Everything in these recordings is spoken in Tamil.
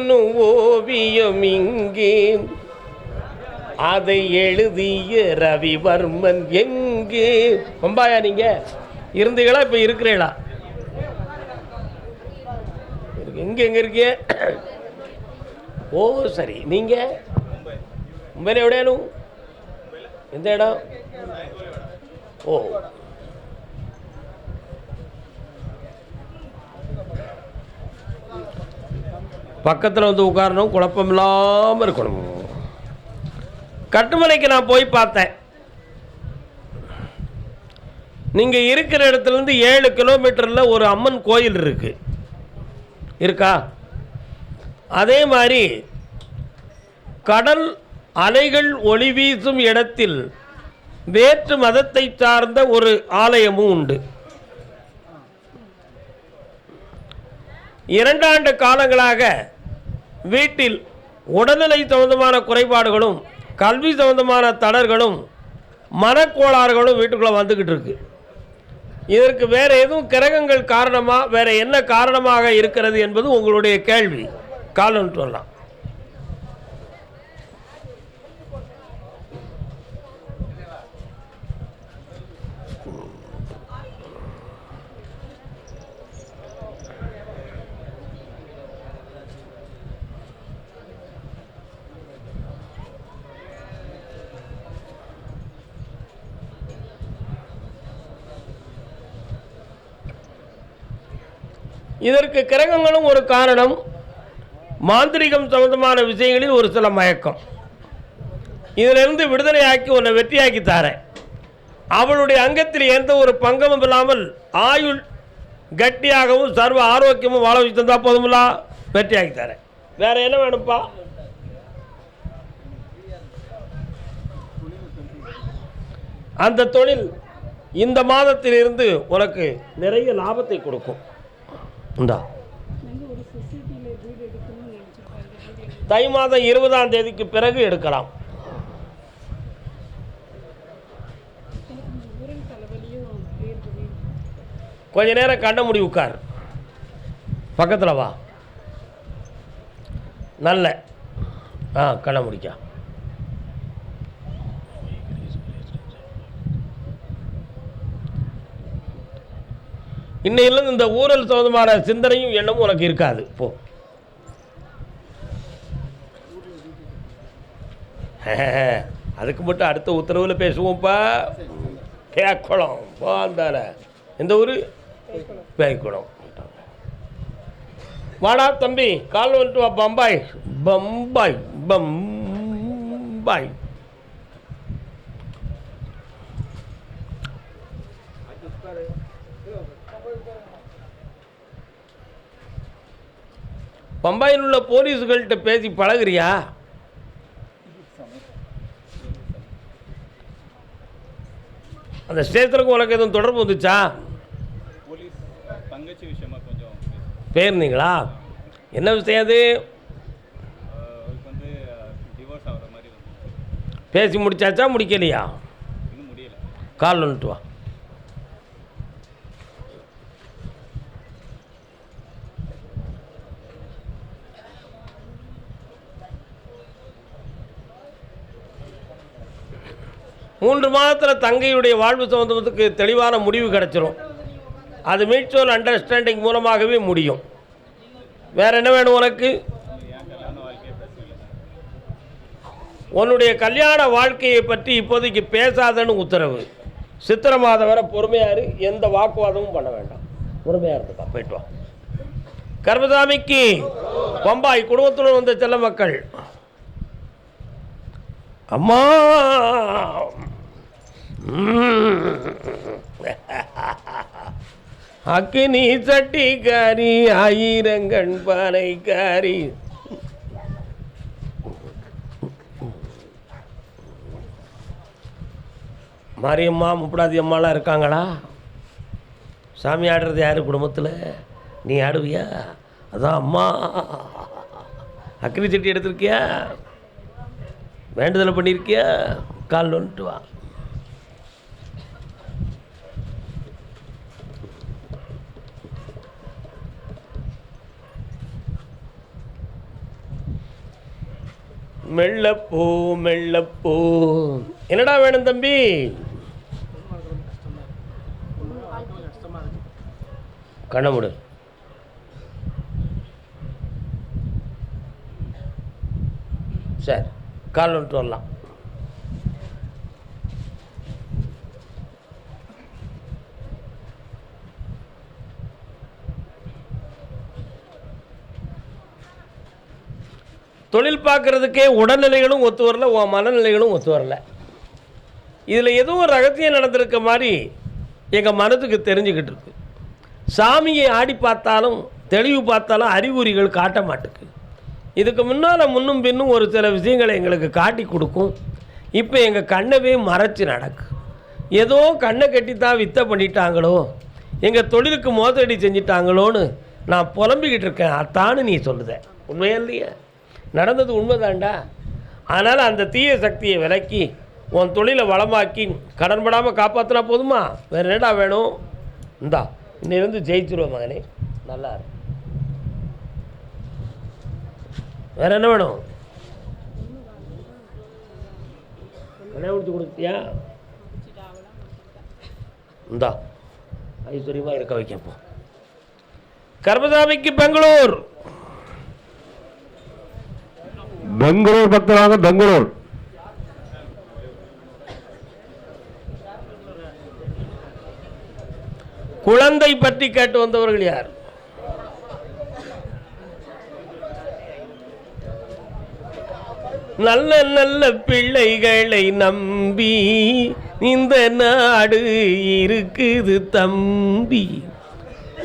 என்னும் ஓவியம் இங்கே. அதை எழுதிய ரவிவர்மன் எங்கே? பம்பாயா நீங்க? இருந்தீங்களா? இப்போ இருக்கிறீங்களா? எங்கே எங்கே இருக்கீங்க? ஓ சரி. நீங்கள் മുംബൈയിൽ எவ்வளோ എന്താ இடம்? ஓ பக்கத்தில் வந்து உட்காரணும் குழப்பம் இல்லாமல் இருக்கணும். கட்டுமலைக்கு நான் போய் பார்த்தேன். நீங்கள் இருக்கிற இடத்துலேருந்து ஏழு கிலோமீட்டரில் ஒரு அம்மன் கோயில் இருக்குது இருக்கா? அதே மாதிரி கடல் அலைகள் ஒளி வீசும் இடத்தில் வேற்று மதத்தை சார்ந்த ஒரு ஆலயமும் உண்டு. இரண்டாண்டு காலங்களாக வீட்டில் உடல்நிலை சம்பந்தமான குறைபாடுகளும் கல்வி சம்பந்தமான தடர்களும் மனக்கோளாறுகளும் வீட்டுக்குள்ளே வந்துக்கிட்டு இருக்கு. இதற்கு வேறு எதுவும் கிரகங்கள் காரணமாக வேறு என்ன காரணமாக இருக்கிறது என்பது உங்களுடைய கேள்வி. காலம் சொல்லலாம் இதற்கு கிரகங்களும் ஒரு காரணம். மாந்திரிகம் சம்பந்தமான விஷயங்களில் ஒரு சில மயக்கம். இதிலிருந்து விடுதலையாக்கி உன்னை வெற்றியாக்கி தாரேன். அவளுடைய அங்கத்தில் எந்த ஒரு பங்கமும் இல்லாமல் ஆயுள் கட்டியாகவும் சர்வ ஆரோக்கியமும் வாழ வச்சு தந்தால் போதுமில்லா? வெற்றியாக்கி தரேன். வேற என்ன வேணும்ப்பா? அந்த தொழில் இந்த மாதத்திலிருந்து உனக்கு நிறைய லாபத்தை கொடுக்கும். உண்டா? தை மாதம் இருபதாம் தேதிக்கு பிறகு எடுக்கலாம். கொஞ்ச நேரம் கண்ண முடி உட்கார். பக்கத்தில் வா. நல்ல. ஆ கண்ண முடிக்கா. இன்னையிலும் இந்த ஊழல் சம்பந்தமான சிந்தனையும் எண்ணமும் உனக்கு இருக்காது. போ. அதுக்கு மட்டும் அடுத்த உத்தரவில் பேசுவோம்ப்பா. கேக்குளம். போந்தால எந்த ஊர்? பேய்க்குளம் வாடா தம்பி. கால் வந்துட்டு வா. பம்பாய். பம்பாய். பம்பாய். பம்பாயில் உள்ள போலீஸுகள்கிட்ட பேசி பழகுறியா? அந்த ஸ்டேஷனுக்கு உனக்கு எதுவும் தொடர்பு வந்துச்சா? போலீஸ் தங்கச்சி விஷயமா கொஞ்சம் பேருந்தீங்களா என்ன விஷயம் அது? பேசி முடிச்சாச்சா முடிக்கலையா? இன்னும் முடியல. கால் வந்துட்டு வா. மூன்று மாதத்தில் தங்கையுடைய வாழ்வு சம்பந்தத்துக்கு தெளிவான முடிவு கிடைச்சிரும். அது மியூச்சுவல் அண்டர்ஸ்டாண்டிங் மூலமாகவே முடியும். வேற என்ன வேணும் உனக்கு? உன்னுடைய கல்யாண வாழ்க்கையை பற்றி இப்போதைக்கு பேசாதன்னு உத்தரவு. சித்திரை மாதம் வரை பொறுமையாரு எந்த வாக்குவாதமும் பண்ண வேண்டாம். பொறுமையாக இருந்துப்பா போயிட்டு வா. கர்மசாமிக்கு பம்பாய் குடும்பத்துடன் வந்த செல்ல மக்கள். அம்மா! அக்கினி சட்டிக்காரி ஆயிரங்கண் பானைக்காரி மாரியம்மா முப்படாதி அம்மாலாம் இருக்காங்களா? சாமி ஆடுறது யார் குடும்பத்தில்? நீ ஆடுவியா? அதான் அம்மா. அக்னி சட்டி எடுத்திருக்கியா? வேண்டுதலை பண்ணியிருக்கியா கால் வந்துட்டு வா. மெல்லப்பூ மெல்லப்பூ. என்னடா வேணும் தம்பி? கண்ணமுடு. சரி கால் வந்துட்டு வரலாம். தொழில் பார்க்குறதுக்கே உடல்நிலைகளும் ஒத்து வரல உன் மனநிலைகளும் ஒத்து வரல. இதில் ஏதோ ஒரு ரகசியம் நடந்திருக்க மாதிரி எங்கள் மனதுக்கு தெரிஞ்சுக்கிட்டு இருக்கு. சாமியை ஆடி பார்த்தாலும் தெளிவு பார்த்தாலும் அறிகுறிகள் காட்ட மாட்டுக்கு. இதுக்கு முன்னால் முன்னும் பின்னும் ஒரு சில விஷயங்களை எங்களுக்கு காட்டி கொடுக்கும். இப்போ எங்கள் கண்ணவே மறைச்சு நடக்கு. ஏதோ கண்ணை கட்டி தான் வித்தை பண்ணிட்டாங்களோ எங்கள் தொழிலுக்கு மோசடி செஞ்சிட்டாங்களோன்னு நான் புலம்பிக்கிட்டு இருக்கேன். அத்தான்னு நீ சொல்லுத. உண்மையா இல்லையா? நடந்தது உண்மைதான்டா. அதனால் அந்த தீய சக்தியை விலக்கி உன் தொழிலை வளமாக்கி கடன் படாமல் காப்பாற்றினா போதுமா? வேறு என்னடா வேணும்? இந்தா இன்னிருந்து ஜெயிச்சிருவோம் மகனே. நல்லா இரு. வேற என்ன வேணும்? கல்யாணம் கொடுத்தியா? இந்தா ஐஸ்வர்யமாக இருக்க வைக்கப்போ கர்மசாமிக்கு பெங்களூர்! பெங்களூர் பக்தராக பெங்களூர். குழந்தை பற்றி கேட்டு வந்தவர்கள் யார்? நல்ல நல்ல பிள்ளைகளை நம்பி இந்த நாடு இருக்குது தம்பி.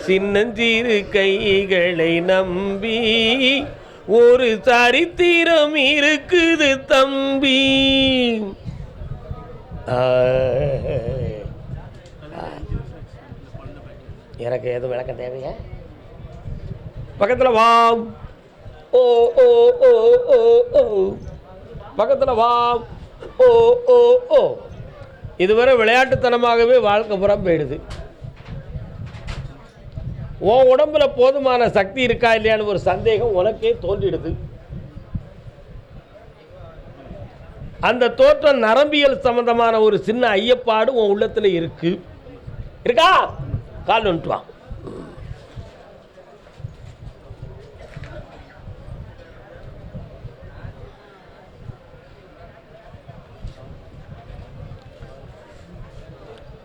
சின்னஞ்சிறு கைகளை நம்பி ஒரு சரித்திரம் இருக்குது தம்பி. எனக்கு எதுவும் விளக்கம் தேவையா? பக்கத்தில் வா. ஓ ஓ ஓ ஓ ஓ. பக்கத்தில் வா. ஓ ஓ ஓ. இதுவரை விளையாட்டுத்தனமாகவே வாழ்க்கை புறம் போயிடுது. உன் உடம்புல போதுமான சக்தி இருக்கா இல்லையான்னு ஒரு சந்தேகம் உனக்கே தோன்றிடுது. அந்த தோற்றம் நரம்பியல் சம்பந்தமான ஒரு சின்ன ஐயப்பாடு உன் உள்ளத்தில் இருக்கு. இருக்கா? கால் வந்துட்டு வா.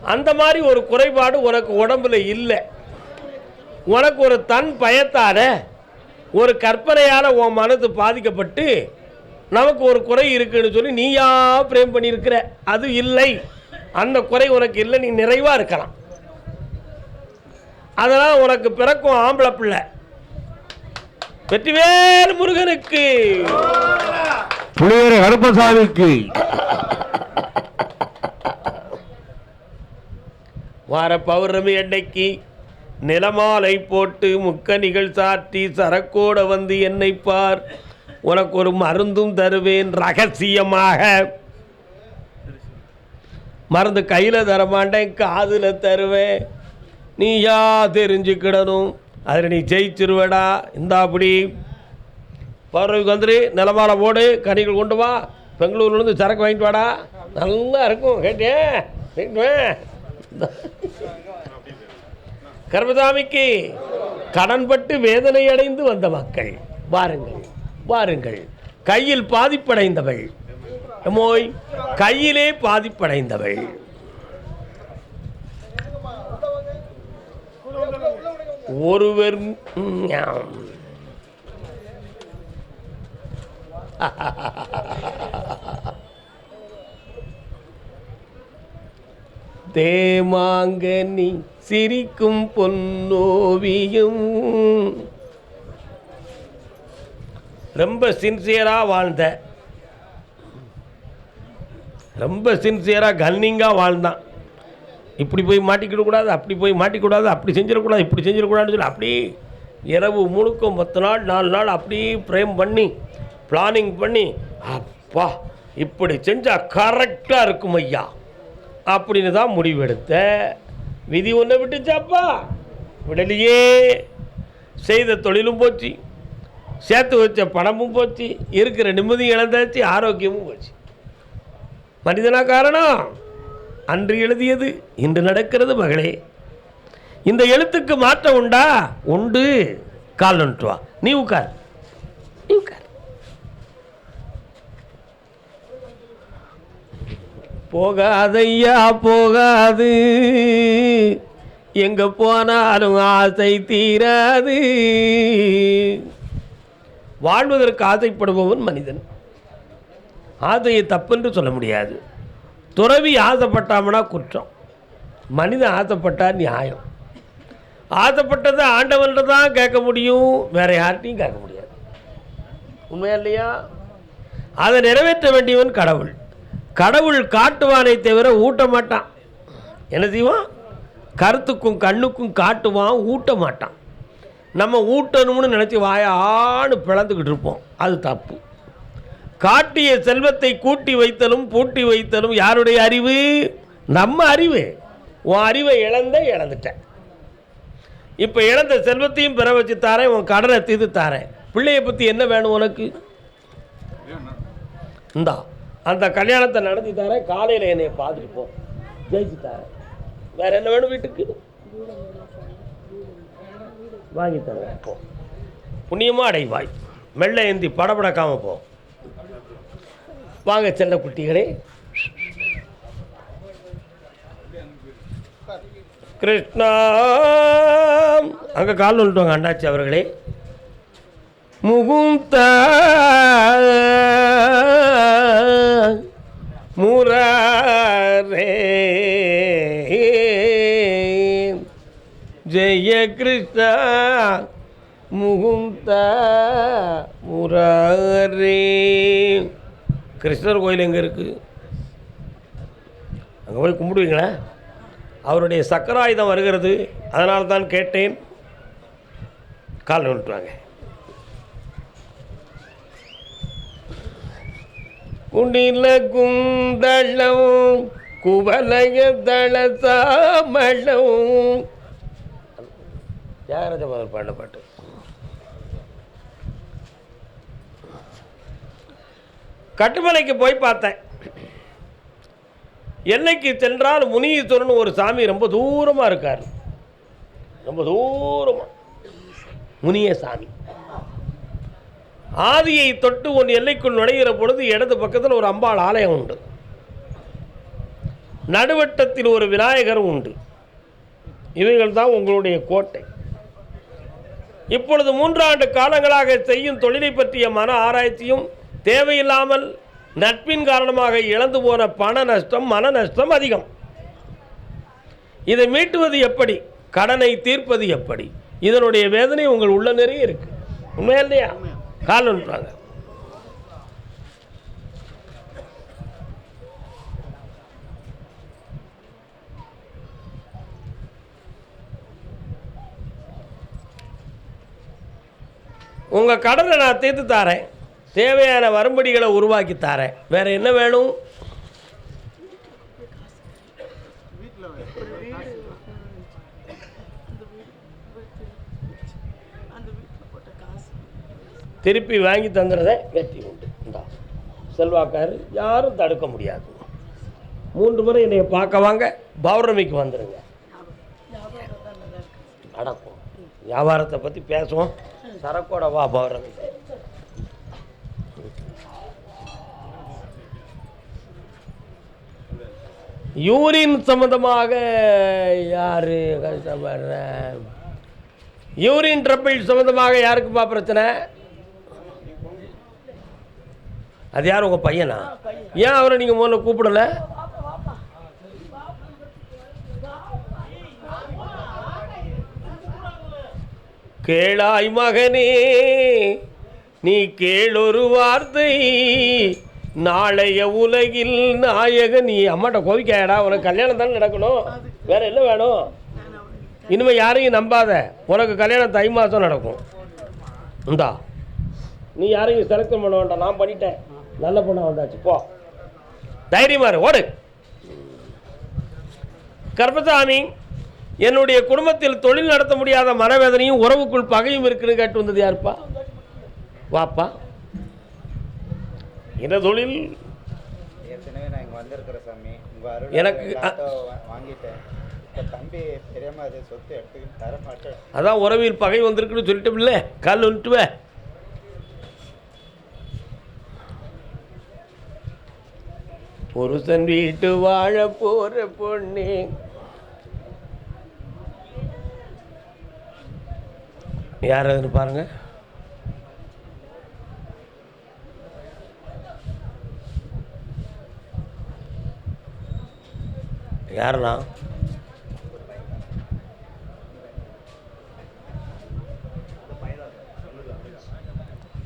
அந்த மாதிரி ஒரு குறைபாடு உனக்கு உடம்புல இல்லை. உனக்கு ஒரு தன் பயத்தால ஒரு கற்பனையால் உன் மனது பாதிக்கப்பட்டு நமக்கு ஒரு குறை இருக்குன்னு சொல்லி நீயா பிரேம் பண்ணியிருக்கிற. அது இல்லை. அந்த குறை உனக்கு இல்லை நீ நிறைவாக இருக்கலாம். அதனால் உனக்கு பிறக்கும் ஆம்பளை பிள்ளை. வெற்றிவேல் முருகனுக்கு. புளியரை கருப்பசாமிக்கு. வார பௌர்ணமி அன்னைக்கு நிலமாலை போட்டு முக்கணிகள் சாற்றி சரக்கோட வந்து என்னை பார். உனக்கு ஒரு மருந்தும் தருவேன் ரகசியமாக. மருந்து கையில் தரமாட்டேன் காதில் தருவேன். நீ யா தெரிஞ்சுக்கிடணும். அதில் நீ ஜெயிச்சிருவடா. இந்த அப்படி. பறவைக்கு வந்துரு. நிலமாலை போடு. கனிகள் கொண்டு வா. பெங்களூர்லேருந்து சரக்கு வாங்கிட்டு வாடா. நல்லா இருக்கும். கேட்டேன் கர்மதாமிக்கு கடன்பட்டு வேதனை அடைந்து வந்த மக்கள் வாருங்கள் வாருங்கள். கையில் பாதிப்படைந்தவள். மோய் கையிலே பாதிப்படைந்தவள். ஒருவர் ஞாம். தேமாங்கனி சிரிக்கும் பொன்னோவியம். ரொம்ப சின்சியராக வாழ்ந்த. ரொம்ப சின்சியராக கன்னிங்காக வாழ்ந்தான். இப்படி போய் மாட்டிக்கிடக்கூடாது அப்படி போய் மாட்டிக்கூடாது அப்படி செஞ்சிடக்கூடாது இப்படி செஞ்சிடக்கூடாதுன்னு சொல்லி அப்படி இரவு முழுக்க பத்து நாள் நாலு நாள் அப்படியே ப்ரேம் பண்ணி பிளானிங் பண்ணி அப்பா இப்படி செஞ்சால் கரெக்டாக இருக்கும் ஐயா. அப்படின்னு தான் முடிவெடுத்த. விதி ஒன்றை விட்டுச்சாப்பா? விடலையே. செய்த தொழிலும் போச்சு. சேர்த்து வச்ச பணமும் போச்சு. இருக்கிற நிம்மதியும் இழந்தாச்சு ஆரோக்கியமும் போச்சு. மனிதனா காரணம்? அன்று எழுதியது இன்று நடக்கிறது மகளே. இந்த எழுத்துக்கு மாற்றம் உண்டா? உண்டு. கால் நட்டு வா நீ உட்கார் நீ உட்கார் போகாதையா போகாது. எங்கே போனாலும் ஆசை தீராது. வாழ்வதற்கு ஆசைப்படுபவன் மனிதன். ஆசையை தப்புன்னு சொல்ல முடியாது. துறவி ஆசைப்பட்டாமனா குற்றம். மனிதன் ஆசைப்பட்டா நியாயம். ஆசைப்பட்டதை ஆண்டவன்கிட்ட தான் கேட்க முடியும். வேற யார்கிட்டையும் கேட்க முடியாது. உண்மையா இல்லையா? அதை நிறைவேற்ற வேண்டியவன் கடவுள். கடவுள் காட்டுவானே தவிர ஊட்ட மாட்டான். என்ன செய்வான்? கருத்துக்கும் கண்ணுக்கும் காட்டுவான் ஊட்ட மாட்டான். நம்ம ஊட்டணும்னு நினச்சி வாயான்னு பிளந்துக்கிட்டு இருப்போம். அது தப்பு. காட்டிய செல்வத்தை கூட்டி வைத்தலும் பூட்டி வைத்தலும் யாருடைய அறிவு? நம்ம அறிவு. உன் அறிவை இழந்த இழந்துட்டேன். இப்போ இழந்த செல்வத்தையும் பெற வச்சு தாரேன் உன் கடனை தீர்த்து தாரேன். பிள்ளையை பற்றி என்ன வேணும் உனக்கு? இந்தா. அந்த கல்யாணத்தை நடத்தி தரேன் காலையில் என்னை பார்த்துட்டு போ. ஜெயிச்சு தரேன் வேற என்ன வேணும் வீட்டுக்கு? வாங்கி தரேன் போ. புண்ணியமாக அடைவாய். மெல்ல ஏந்தி படபடக்காம போ. வாங்க செல்ல குட்டிகளே. கிருஷ்ணா. அங்கே கால் வந்துட்டுவாங்க அண்ணாச்சி அவர்களே. முகுந்த முரே ஜெய கிருஷ்ணா முகுந்த முரே கிருஷ்ணர் கோயில் எங்கே இருக்குது அங்கே போய் கும்பிடுவீங்களா? அவருடைய சக்கராயுதம் வருகிறது. அதனால தான் கேட்டேன். கால் விட்டுவாங்க குடில குந்தளம் குவலய தளசாமளம் தியாகராஜ மதர் பாடின பாட்டு. கட்டுமலைக்கு போய் பார்த்தேன். எல்லைக்கு சென்றால் முனீஸ்வரன் ஒரு சாமி ரொம்ப தூரமாக இருக்கார். ரொம்ப தூரமாக முனிய சாமி. ஆதியை தொட்டு ஒன் எல்லைக்குள் நுழைகிற பொழுது இடது பக்கத்தில் ஒரு அம்பாள் ஆலயம் உண்டு. நடுவட்டத்தில் ஒரு விநாயகரும் உண்டு. இவைகள் தான் உங்களுடைய கோட்டை. இப்பொழுது மூன்றாண்டு காலங்களாக செய்யும் தொழிலை பற்றிய மன ஆராய்ச்சியும் தேவையில்லாமல் நட்பின் காரணமாக இழந்து போன பண நஷ்டம் மன நஷ்டம் அதிகம். இதை மீட்டுவது எப்படி? கடனை தீர்ப்பது எப்படி? இதனுடைய வேதனை உங்கள் உள்ள நிறைய இருக்கு. உண்மையா இல்லையா? கால் ஒன்றாங்க உங்கள் கடனை நான் தீர்த்து தாரேன். தேவையான வரும்படிகளை உருவாக்கி தாரேன். வேற என்ன வேணும்? திருப்பி வாங்கி தந்துடுறத வெற்றி உண்டு. இந்தா செல்வாக்காரு யாரும் தடுக்க முடியாது. மூன்று முறை என்னை பார்க்க வாங்க பௌர்ணமிக்கு வந்துடுங்க நடக்கும் வியாபாரத்தை பற்றி பேசுவோம். சரக்கோட வா பௌர்ணமி. யூரின் சம்மந்தமாக யார் கஷ்டப்படுற? யூரின் ட்ரபிள் சம்மந்தமாக யாருக்குப்பா பிரச்சனை? அது யார் உங்கள் பையனா? ஏன் அவரை நீங்கள் முதல்ல கூப்பிடல? கேளாய் மகனே நீ கேளொரு வார்த்தை. நாளைய உலகில் நாயகன் நீ அம்மாட்ட கோவிக்காயடா உனக்கு கல்யாணம் தானே நடக்கணும். வேற என்ன வேணும்? இனிமேல் யாரையும் நம்பாத. உனக்கு கல்யாணம் தை மாதம் நடக்கும். இந்தா நீ யாரையும் செலக்ட் பண்ண வேண்டாம். நான் பண்ணிட்டேன். நல்ல பொண்ணா வந்தாச்சு. போ. தைரியமா இரு ஓடு. கர்பசாமி என்னுடைய குடும்பத்தில் தொழில் நடத்த முடியாத மனவேதனையும் உறவுக்குள் பகையும் இருக்குன்னு கேட்டு வந்தது யாருப்பா? வாப்பா. என்ன தொழில்? ஏற்கனவே நான் இங்கே வந்திருக்கிறேன் சாமி. உங்கள் எனக்கு, வாங்கிட்டேன். அதான் உறவில் பகை வந்திருக்குன்னு சொல்லிட்டோம்ல கால் வந்துட்டுவே புருஷன் வீட்டு வாழ போற பொண்ணு. யார் அதுன்னு பாருங்க. யாருண்ணா?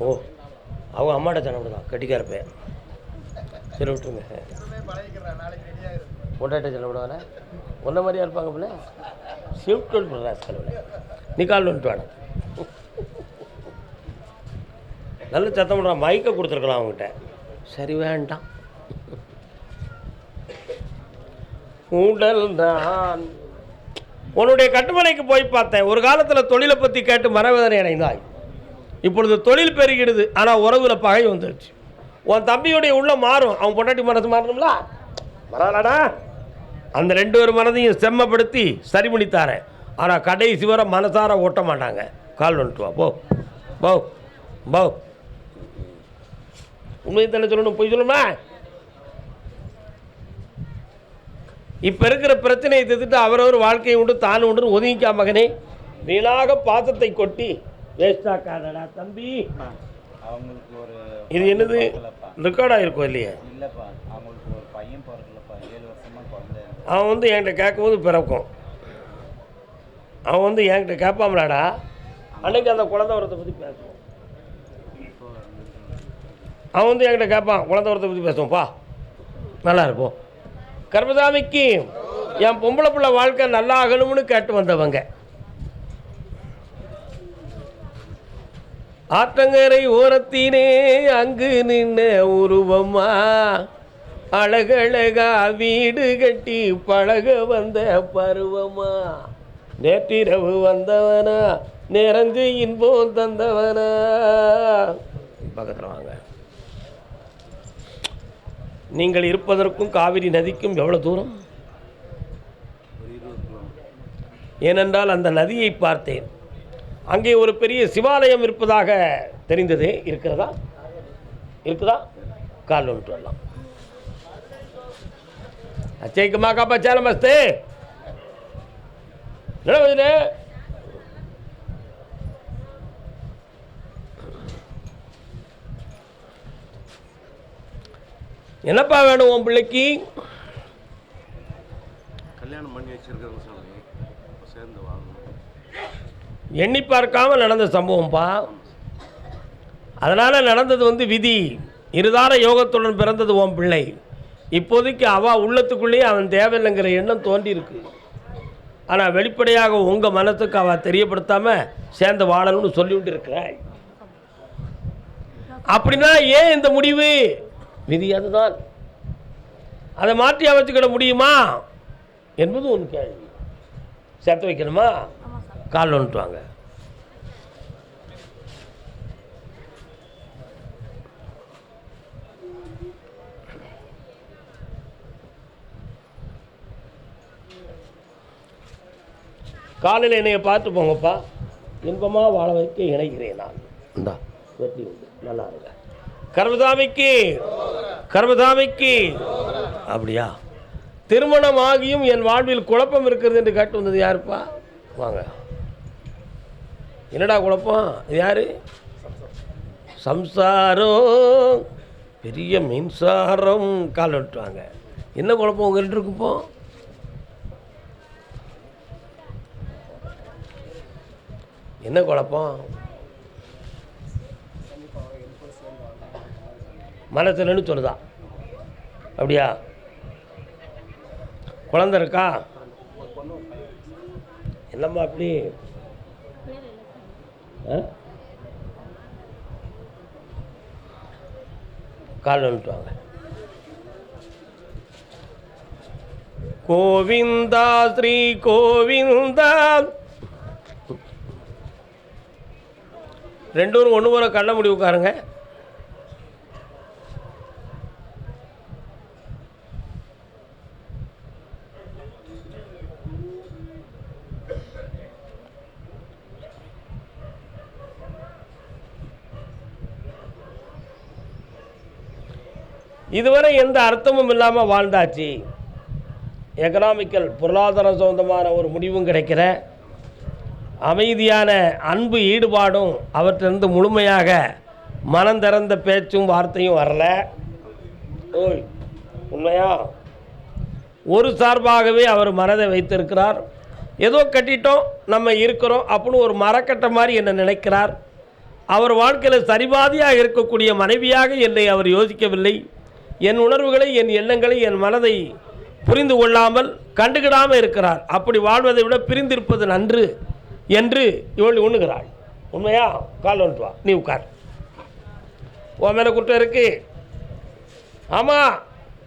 ஓ அவங்க அம்மாட்ட சொன்ன தான் கட்டிக்கார பையன். சரி விட்டுருங்க. பொண்டாட்ட சொல்ல விடுவானே ஒன்றை மாதிரியா இருப்பாங்க பிள்ளை ஷிஃப்ட் ஒன்று பண்ணுறா நீ கால் வந்துட்டு வேணும் நல்ல சத்தம் பண்ணுறான் மைக்கை கொடுத்துருக்கலாம் அவங்ககிட்ட சரி வேண்டாம். உடல் தான் உன்னுடைய கட்டுமனைக்கு போய் பார்த்தேன். ஒரு காலத்தில் தொழிலை பற்றி கேட்டு மனவேதனை அடைந்தாய். இப்பொழுது தொழில் பெருகிடுது ஆனால் உறவுல பகை வந்துடுச்சு உன் தம்பியுடைய உள்ள மாறும். அவன் பொண்டாட்டி மனசு மாறணும்ல? பரவாயில்லடா அந்த ரெண்டு பேர் மனதையும் செம்மப்படுத்தி சரி பண்ணித்தாரேன் ஆனால் கடைசி வர மனசார ஓட்ட மாட்டாங்க. கால் வந்துட்டு வா போ. போ. போ. உண்மையை தானே சொல்லணும்? போய் சொல்லணுமா? இப்போ இருக்கிற பிரச்சனையை தீர்த்துட்டு அவரவர் வாழ்க்கையை உண்டு தான் உண்டு ஒதுங்கிக்கா மகனே. வீணாக பாசத்தை கொட்டி வேஸ்டாக்காதடா தம்பி. அவங்களுக்கு ஒரு இது என்னது? பிறக்கலப்பா. ரெக்கார்டாக இருக்கும் இல்லையே? இல்லைப்பா அவங்களுக்கு ஒரு பையன் பிறக்கலப்பா. ஏழு வருஷமா குழந்தை அவன் வந்து என்கிட்ட கேட்கும்போது பிறக்கும். அவன் வந்து என்கிட்ட கேட்பாமலாடா அன்னைக்கு அந்த குழந்தை வரத்தை பற்றி பேசுவோம். அவன் வந்து என்கிட்ட கேட்பான் குழந்தை வரத்தை பற்றி பேசுவோம்ப்பா நல்லா இருக்கும். கர்மசாமிக்கு என் பொம்பளை பிள்ளை வாழ்க்கை நல்லா ஆகணும்னு கேட்டு வந்தவங்க. ஆற்றங்கரை ஓரத்தினே அங்கு நின்ன உருவம்மா. அழகழகா வீடு கட்டி பழக வந்த பருவமா நேற்றிரவு வந்தவனா நிறைஞ்சு இன்பம் தந்தவனா. பக்கத்தில் வாங்க. நீங்கள் இருப்பதற்கும் காவிரி நதிக்கும் எவ்வளோ தூரம்? ஏனென்றால் அந்த நதியை பார்த்தேன். அங்கே ஒரு பெரிய சிவாலயம் இருப்பதாக தெரிந்தது. இருக்கிறதா? இருக்குதா? கால் ஒன்று வரலாம். அச்சைக்குமா காப்பா சேல மஸ்தே என்னப்பா வேணும் உன் பிள்ளைக்கு? கல்யாணம் பண்ணி வச்சிருக்கிறேங்க சாமி இப்போ சேர்ந்து வாங்கணும் எண்ணி பார்க்காமல் நடந்த சம்பவம்ப்பா அதனால் நடந்தது வந்து விதி. இருதார யோகத்துடன் பிறந்தது உன் பிள்ளை. இப்போதைக்கு அவள் உள்ளத்துக்குள்ளேயே அவன் தேவையில்லைங்கிற எண்ணம் தோன்றியிருக்கு. ஆனால் வெளிப்படையாக உங்கள் மனத்துக்கு அவள் தெரியப்படுத்தாமல் சேர்ந்து வாழணும்னு சொல்லிவிட்டு இருக்கிறாய். அப்படின்னா ஏன் இந்த முடிவு? விதி அதுதான். அதை மாற்றி அமைச்சுக்கிட முடியுமா? என்பது ஒன்று கேள்வி. சேர்த்து வைக்கணுமா? கால் வந்துட்டு வாங்க. காலையில் என்னைய பார்த்து போங்கப்பா. இன்பமாக வாழ வைக்க இணைகிறேன் நான். இந்தா வெற்றி உண்டு. நல்லா இருங்க. கர்மதாமிக்கு கர்மதாமிக்கு அப்படியா? திருமணம் ஆகியும் என் வாழ்வில் குழப்பம் இருக்கிறது என்று கேட்டு வந்தது யாருப்பா? வாங்க. என்னடா குழப்பம்? இது யார்? சம்சாரம் பெரிய மின்சாரம் கால் வெட்டுவாங்க என்ன குழப்பம் உங்கள்கிட்ட இருக்குப்போம் இருக்குப்போ என்ன குழப்பம்? மனசுலன்னு சொல்லுதா. அப்படியா? குழந்த இருக்கா? என்னம்மா அப்படி? கால் வந்துட்டு வாங்க கோவிந்தா ஸ்ரீ கோவிந்தா. ரெண்டு ஒன்று முறை கண்ண முடி உட்காருங்க. இதுவரை எந்த அர்த்தமும் இல்லாமல் வாழ்ந்தாச்சு. எக்கனாமிக்கல் பொருளாதாரம் சம்பந்தமான ஒரு முடிவும் கிடைக்கிற அமைதியான அன்பு ஈடுபாடும் அவற்றிலிருந்து முழுமையாக மனம் திறந்த பேச்சும் வார்த்தையும் வரல. ஓய் உண்மையா? ஒரு சார்பாகவே அவர் மனதை வைத்திருக்கிறார். ஏதோ கட்டிட்டோம் நம்ம இருக்கிறோம் அப்படின்னு ஒரு மரக்கட்டை மாதிரி என்னை நினைக்கிறார். அவர் வாழ்க்கையில் சரிபாதியாக இருக்கக்கூடிய மனைவியாக என்னை அவர் யோசிக்கவில்லை. என் உணர்வுகளை என் எண்ணங்களை என் மனதை புரிந்து கொள்ளாமல் கண்டுகிடாமல் இருக்கிறார். அப்படி வாழ்வதை விட பிரிந்திருப்பது நன்று என்று இவள் உண்ணுகிறாள் உண்மையா? கால் வந்துட்டு வா. நீ உட்கார். உன் மேலே குற்றம் இருக்கு. ஆமாம்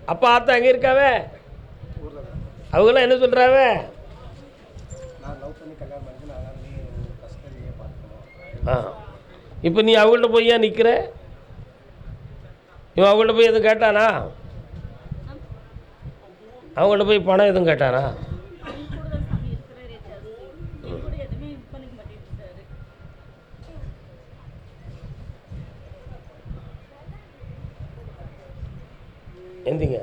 அப்பா ஆத்தா அங்கே இருக்காவே? அவங்களாம் என்ன சொல்கிறாவே ஆ. இப்போ நீ அவங்கள்ட்ட போய் ஏன் நிற்கிற இவன் அவங்கள்ட்ட போய் எதுவும் கேட்டானா? அவங்கள்ட்ட போய் பணம் எதுவும் கேட்டானா? எந்திங்க.